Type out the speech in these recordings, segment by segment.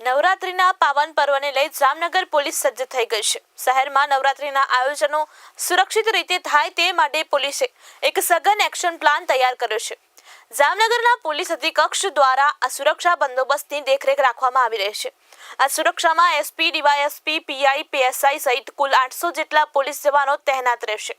નવરાત્રીના પાવન પર્વને લઈ જામનગર પોલીસ સજ્જ થઈ ગઈ છે. શહેરમાં નવરાત્રીના આયોજનો સુરક્ષિત રીતે થાય તે માટે પોલીસે એક સઘન એક્શન પ્લાન તૈયાર કર્યો છે. જામનગરના પોલીસ અધિકક્ષ દ્વારા આ સુરક્ષા બંદોબસ્તની દેખરેખ રાખવામાં આવી રહી છે. આ સુરક્ષામાં એસપી, ડીવાયએસપી, પીઆઈ, પીએસઆઈ સહિત કુલ આઠસો જેટલા પોલીસ જવાનો તહેનાત રહેશે.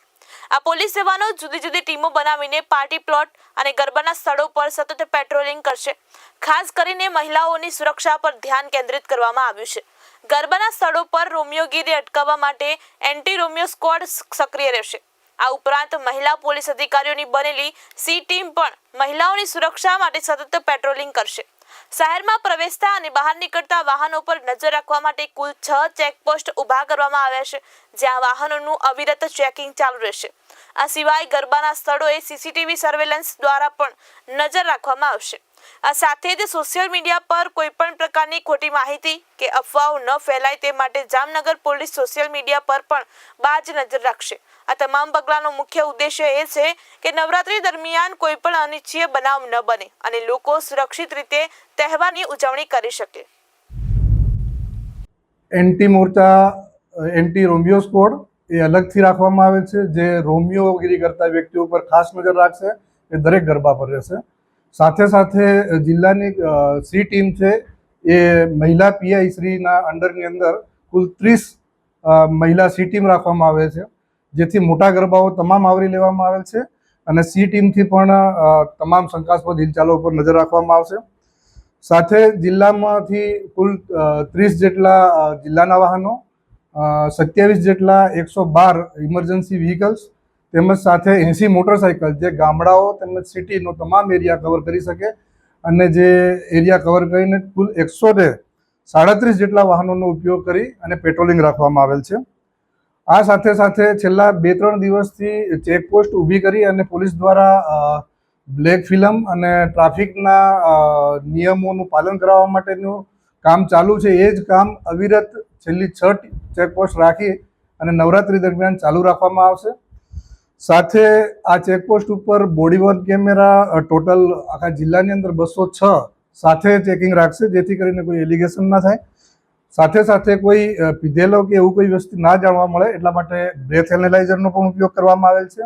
આ પોલીસ જવાનો જુદી જુદી ટીમો બનાવીને પાર્ટી પ્લોટ અને ગરબાના સ્થળો પર સતત પેટ્રોલિંગ કરશે. ખાસ કરીને મહિલાઓની સુરક્ષા પર ધ્યાન કેન્દ્રિત કરવામાં આવ્યું છે. ગરબાના સ્થળો પર રોમિયોગીરી અટકાવવા માટે એન્ટી રોમિયો સ્ક્વોડ સક્રિય રહેશે. આ ઉપરાંત મહિલા પોલીસ અધિકારીઓની બનેલી સી ટીમ પણ મહિલાઓની સુરક્ષા માટે સતત પેટ્રોલિંગ કરશે. શહેરમાં પ્રવેશતા અને બહાર નીકળતા વાહનો પર નજર રાખવા માટે કુલ છ ચેકપોસ્ટ ઊભા કરવામાં આવ્યા છે, જ્યાં વાહનોનું અવિરત ચેકિંગ ચાલુ રહેશે. આ સિવાય ગરબાના સ્થળોએ સીસીટીવી સર્વેલન્સ દ્વારા પણ નજર રાખવામાં આવશે. આ સાથે જ સોશિયલ મીડિયા પર કોઈ પણ પ્રકારની ખોટી માહિતી કે અફવાઓ ન ફેલાય તે માટે જામનગર પોલીસ સોશિયલ મીડિયા પર પણ બાજ નજર રાખશે. આ તમામ પગલાંનો મુખ્ય ઉદ્દેશ્ય એ છે કે નવરાત્રી દરમિયાન કોઈ પણ અનિચ્છીય બનાવ ન બને અને લોકો સુરક્ષિત રીતે તહેવારની ઉજવણી કરી શકે. એન્ટી મોરચા, એન્ટી રોમિયો સ્કોડ એ અલગથી રાખવામાં આવે છે. જે રોમિયોગીરી કરતા વ્યક્તિઓ પર ખાસ નજર રાખશે. એ દરેક ગરબા પર રહેશે. સાથે સાથે જિલ્લાની સી ટીમ છે, એ મહિલા પીઆઈ શ્રીના અંડરની અંદર કુલ ત્રીસ મહિલા સી ટીમ રાખવામાં આવે છે, જેથી મોટા ગરબાઓ તમામ આવરી લેવામાં આવેલ છે અને સી ટીમથી પણ તમામ શંકાસ્પદ હિલચાલો ઉપર નજર રાખવામાં આવશે. સાથે જિલ્લામાંથી કુલ ત્રીસ જેટલા જિલ્લાના વાહનો સત્યાવીસ જેટલા એકસો બાર ઇમરજન્સી વ્હીકલ્સ તેમજ સાથે એંસી મોટરસાઇકલ જે ગામડાઓ તેમજ સિટીનો તમામ એરિયા કવર કરી શકે અને જે એરિયા કવર કરીને કુલ એકસો ને સાડત્રીસ જેટલા વાહનોનો ઉપયોગ કરી અને પેટ્રોલિંગ રાખવામાં આવેલ છે. આ સાથે સાથે છેલ્લા બે ત્રણ દિવસથી ચેકપોસ્ટ ઊભી કરી અને પોલીસ દ્વારા બ્લેક ફિલ્મ અને ટ્રાફિકના નિયમોનું પાલન કરાવવા માટેનું કામ ચાલુ છે. એ જ કામ અવિરત છેલ્લી છ ચેકપોસ્ટ રાખી અને નવરાત્રી દરમિયાન ચાલુ રાખવામાં આવશે. સાથે આ ચેકપોસ્ટ ઉપર બોડીવર્ક કેમેરા ટોટલ આખા જિલ્લાની અંદર બસો છ સાથે ચેકિંગ રાખશે, જેથી કરીને કોઈ એલિગેશન ના થાય. સાથે સાથે કોઈ પીધેલો કે એવું કોઈ વસ્તુ ના જાણવા મળે, એટલા માટે બ્રેથ એનેલાઇઝરનો પણ ઉપયોગ કરવામાં આવેલ છે.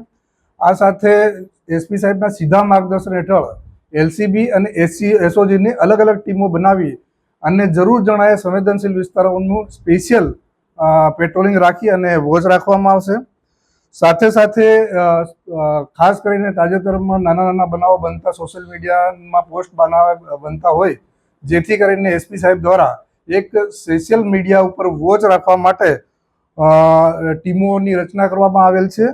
આ સાથે એસપી સાહેબના સીધા માર્ગદર્શન હેઠળ એલસીબી અને એસસી એસઓજીની અલગ અલગ ટીમો બનાવી અને જરૂર જણાય સંવેદનશીલ વિસ્તારોનું સ્પેશિયલ પેટ્રોલિંગ રાખી અને વોચ રાખવામાં આવશે. સાથે સાથે ખાસ કરીને તાજેતરમાં નાના નાના બનાવો બનતા સોશિયલ મીડિયામાં પોસ્ટ બનાવવા બનતા હોય, જેથી કરીને એસપી સાહેબ દ્વારા એક સોશિયલ મીડિયા ઉપર વોચ રાખવા માટે ટીમોની રચના કરવામાં આવેલ છે.